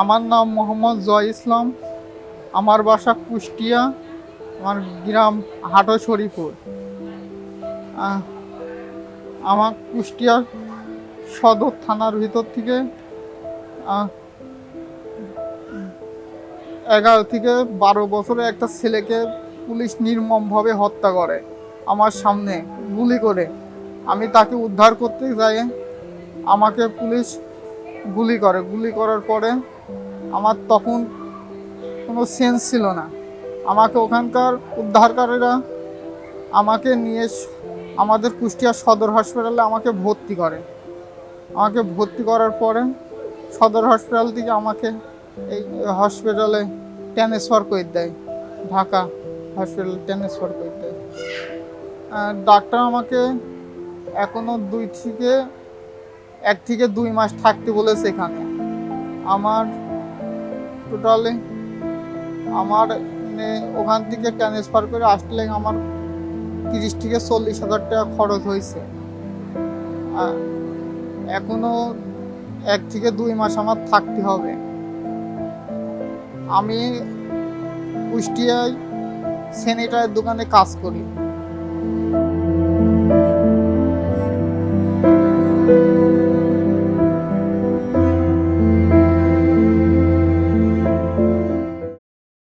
আমার নাম মোহাম্মদ জয় ইসলাম। আমার বাসা কুষ্টিয়া, আমার গ্রাম হাটো শরীফুর আমার কুষ্টিয়া সদর থানার ভিতর থেকে এগারো থেকে বারো বছরের একটা ছেলেকে পুলিশ নির্মমভাবে হত্যা করে আমার সামনে গুলি করে। আমি তাকে উদ্ধার করতে যাই, আমাকে পুলিশ গুলি করে। গুলি করার পরে আমার তখন কোনো সেন্স ছিল না। আমাকে ওখানকার উদ্ধারকারীরা আমাকে নিয়ে আমাদের কুষ্টিয়া সদর হসপিটালে আমাকে ভর্তি করে। আমাকে ভর্তি করার পরে সদর হসপিটাল থেকে আমাকে এই হসপিটালে ট্রান্সফার করে দেয়। ঢাকা হসপিটালে ট্রান্সফার করে দেয়। ডাক্তার আমাকে এখনও দুই থেকে, এক থেকে দুই মাস থাকতে বলেছে এখানে। আমার টোটালি আমার মানে ওখান থেকে ট্রান্সফার করে আসলে আমার তিরিশ থেকে চল্লিশ হাজার টাকা খরচ হয়েছে। আর এখনও এক থেকে দুই মাস আমার থাকতে হবে। আমি কুষ্টিয়ায় স্যানিটারির দোকানে কাজ করি।